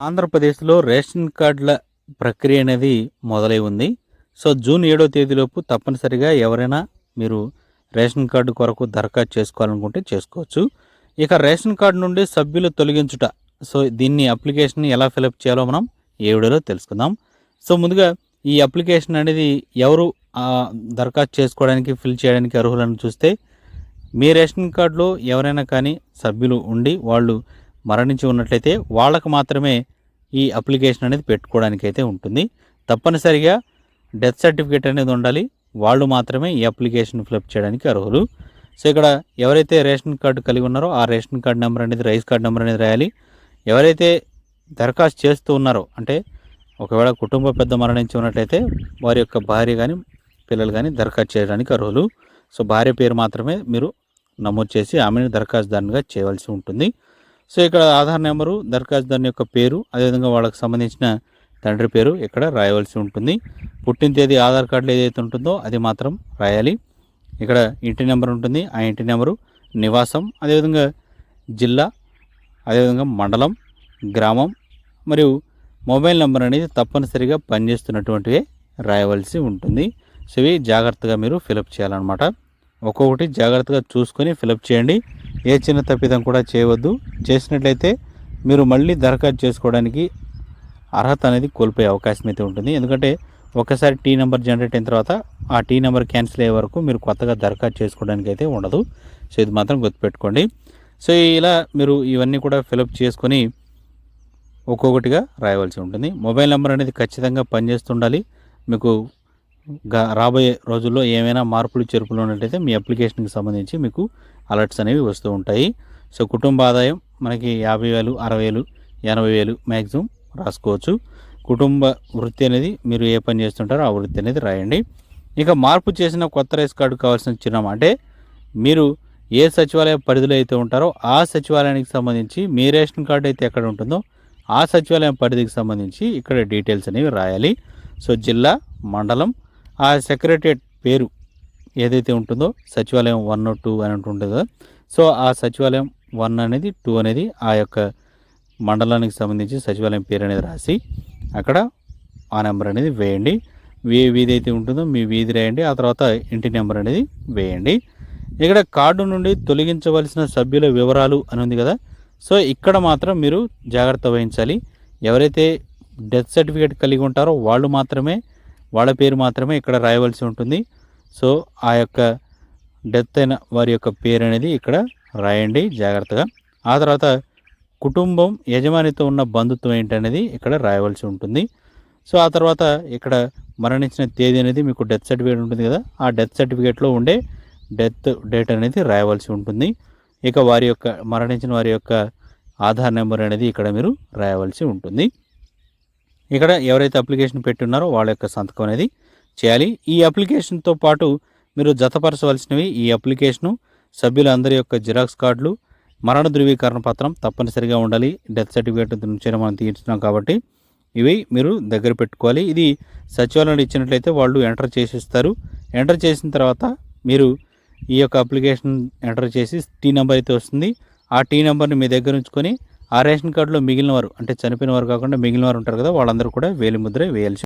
ఆంధ్రప్రదేశ్లో రేషన్ కార్డుల ప్రక్రియ అనేది మొదలై ఉంది. సో జూన్ ఏడో తేదీలోపు తప్పనిసరిగా ఎవరైనా మీరు రేషన్ కార్డు కొరకు దరఖాస్తు చేసుకోవాలనుకుంటే చేసుకోవచ్చు. ఇక రేషన్ కార్డు నుండి సభ్యులు తొలగించుట. సో దీన్ని అప్లికేషన్ ఎలా ఫిలప్ చేయాలో మనం ఏ వీడియోలో తెలుసుకుందాం. సో ముందుగా ఈ అప్లికేషన్ అనేది ఎవరు దరఖాస్తు చేసుకోవడానికి ఫిల్ చేయడానికి అర్హులను చూస్తే మీ రేషన్ కార్డులో ఎవరైనా కానీ సభ్యులు ఉండి వాళ్ళు మరణించి ఉన్నట్లయితే వాళ్ళకు మాత్రమే ఈ అప్లికేషన్ అనేది పెట్టుకోవడానికి అయితే ఉంటుంది. తప్పనిసరిగా డెత్ సర్టిఫికేట్ అనేది ఉండాలి. వాళ్ళు మాత్రమే ఈ అప్లికేషన్ ఫిలప్ చేయడానికి అర్హులు. సో ఇక్కడ ఎవరైతే రేషన్ కార్డు కలిగి ఉన్నారో ఆ రేషన్ కార్డు నెంబర్ అనేది రైస్ కార్డు నెంబర్ అనేది రాయాలి. ఎవరైతే దరఖాస్తు చేస్తూ ఉన్నారో అంటే ఒకవేళ కుటుంబ పెద్ద మరణించి ఉన్నట్లయితే వారి యొక్క భార్య కానీ పిల్లలు కానీ దరఖాస్తు చేయడానికి అర్హులు. సో భార్య పేరు మాత్రమే మీరు నమోదు చేసి ఆమెను దరఖాస్తుదారునిగా చేయవలసి ఉంటుంది. సో ఇక్కడ ఆధార్ నెంబరు దరఖాస్తుదారుని యొక్క పేరు అదేవిధంగా వాళ్ళకి సంబంధించిన తండ్రి పేరు ఇక్కడ రాయవలసి ఉంటుంది. పుట్టిన తేదీ ఆధార్ కార్డులో ఏదైతే ఉంటుందో అది మాత్రం రాయాలి. ఇక్కడ ఇంటి నెంబర్ ఉంటుంది. ఆ ఇంటి నెంబరు నివాసం అదేవిధంగా జిల్లా అదేవిధంగా మండలం గ్రామం మరియు మొబైల్ నెంబర్ అనేది తప్పనిసరిగా పనిచేస్తున్నటువంటివే రాయవలసి ఉంటుంది. సో ఇవి జాగ్రత్తగా మీరు ఫిలప్ చేయాలన్నమాట. ఒక్కొక్కటి జాగ్రత్తగా చూసుకొని ఫిలప్ చేయండి. ఏ చిన్న తప్పిదం కూడా చేయవద్దు. చేసినట్లయితే మీరు మళ్ళీ దరఖాస్తు చేసుకోవడానికి అర్హత అనేది కోల్పోయే అవకాశం అయితే ఉంటుంది. ఎందుకంటే ఒకసారి టీ నెంబర్ జనరేట్ అయిన తర్వాత ఆ టీ నెంబర్ క్యాన్సిల్ అయ్యే వరకు మీరు కొత్తగా దరఖాస్తు చేసుకోవడానికి అయితే ఉండదు. సో ఇది మాత్రం గుర్తుపెట్టుకోండి. సో ఇలా మీరు ఇవన్నీ కూడా ఫిలప్ చేసుకొని ఒక్కొక్కటిగా రాయవలసి ఉంటుంది. మొబైల్ నెంబర్ అనేది ఖచ్చితంగా పనిచేస్తుండాలి మీకు రాబోయే రోజుల్లో ఏమైనా మార్పులు చేర్పులు ఉన్నట్లయితే మీ అప్లికేషన్కి సంబంధించి మీకు అలర్ట్స్ అనేవి వస్తూ ఉంటాయి. సో కుటుంబ ఆదాయం మనకి యాభై వేలు అరవై వేలు ఎనభై వేలు మ్యాక్సిమం రాసుకోవచ్చు. కుటుంబ వృత్తి అనేది మీరు ఏ పని చేస్తుంటారో ఆ వృత్తి అనేది రాయండి. ఇక మార్పు చేసిన కొత్త రేస్ కార్డు కావాల్సిన చిరునామా అంటే మీరు ఏ సచివాలయ పరిధిలో అయితే ఉంటారో ఆ సచివాలయానికి సంబంధించి మీ రేషన్ కార్డు అయితే ఎక్కడ ఉంటుందో ఆ సచివాలయం పరిధికి సంబంధించి ఇక్కడ డీటెయిల్స్ అనేవి రాయాలి. సో జిల్లా మండలం ఆ సెక్రటరియట్ పేరు ఏదైతే ఉంటుందో సచివాలయం వన్ టూ అని ఉంటుంది కదా సో ఆ సచివాలయం వన్ అనేది టూ అనేది ఆ యొక్క మండలానికి సంబంధించి సచివాలయం పేరు అనేది రాసి అక్కడ ఆ నెంబర్ అనేది వేయండి. ఏ వీధి అయితే ఉంటుందో మీ వీధి రాయండి. ఆ తర్వాత ఇంటి నెంబర్ అనేది వేయండి. ఇక్కడ కార్డు నుండి తొలగించవలసిన సభ్యుల వివరాలు అని ఉంది కదా సో ఇక్కడ మాత్రం మీరు జాగ్రత్త వహించాలి. ఎవరైతే డెత్ సర్టిఫికేట్ కలిగి ఉంటారో వాళ్ళు మాత్రమే వాళ్ళ పేరు మాత్రమే ఇక్కడ రాయవలసి ఉంటుంది. సో ఆ యొక్క డెత్ అయిన వారి యొక్క పేరు అనేది ఇక్కడ రాయండి జాగ్రత్తగా. ఆ తర్వాత కుటుంబం యజమానితో ఉన్న బంధుత్వం ఏంటనేది ఇక్కడ రాయవలసి ఉంటుంది. సో ఆ తర్వాత ఇక్కడ మరణించిన తేదీ అనేది మీకు డెత్ సర్టిఫికేట్ ఉంటుంది కదా ఆ డెత్ సర్టిఫికేట్లో ఉండే డెత్ డేట్ అనేది రాయవలసి ఉంటుంది. ఇక వారి యొక్క మరణించిన వారి యొక్క ఆధార్ నెంబర్ అనేది ఇక్కడ మీరు రాయవలసి ఉంటుంది. ఇక్కడ ఎవరైతే అప్లికేషన్ పెట్టున్నారో వాళ్ళ యొక్క సంతకం అనేది చేయాలి. ఈ అప్లికేషన్తో పాటు మీరు జతపరచవలసినవి ఈ అప్లికేషను సభ్యులందరి యొక్క జిరాక్స్ కార్డులు మరణ ధృవీకరణ పత్రం తప్పనిసరిగా ఉండాలి. డెత్ సర్టిఫికేట్ నుంచి మనం తీయించున్నాం కాబట్టి ఇవి మీరు దగ్గర పెట్టుకోవాలి. ఇది సచివాలయం ఇచ్చినట్లయితే వాళ్ళు ఎంటర్ చేసిస్తారు. ఎంటర్ చేసిన తర్వాత మీరు ఈ యొక్క అప్లికేషన్ ఎంటర్ చేసి టీ నెంబర్ అయితే వస్తుంది. ఆ టీ నెంబర్ని మీ దగ్గర ఉంచుకొని ఆ రేషన్ కార్డులో మిగిలిన వారు అంటే చనిపోయిన వారు కాకుండా మిగిలిన వారు ఉంటారు కదా వాళ్ళందరూ కూడా వేలి ముద్ర వేయాల్సి